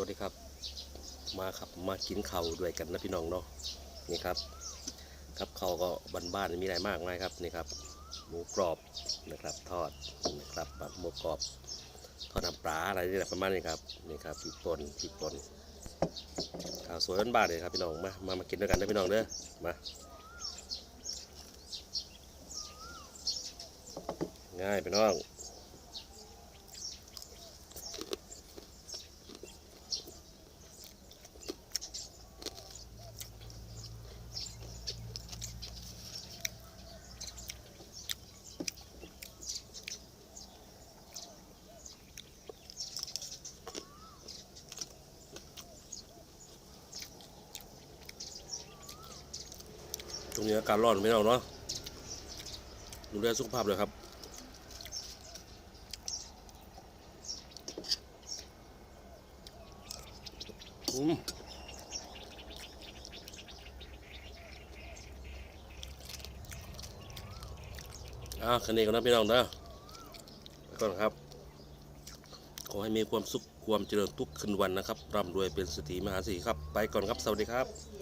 วัสดีครับ มาครับมากินข้าด้วยกันนะพี่น้องเนาะนี่ครับ ครับเขาก็บ้านๆมีอะไรมากมายครับนี่ครับ หมูกรอบนะครับทอดนะครับแบบหมูกรอบทอดน้ำปลาอะไรนี่แหละประมาณนี้ครับนี่ครับพริกป่นพริกป่นข้าวสวยบ้านๆเลยครับพี่น้องมามามากินด้วยกันนะพี่น้องเด้อมาง่ายพี่น้อง ตรงนี้อากาศร้อนไม่เอาเนาะดูแลสุขภาพเลยครับอืมอ่าคันนี้ก่อนนะพี่น้องนะไปก่อนครับ ขอให้มีความสุขความเจริญทุกคืนวันนะครับร่ำรวยเป็นสตรีมหาเศรษฐีครับ ไปก่อนครับ สวัสดีครับ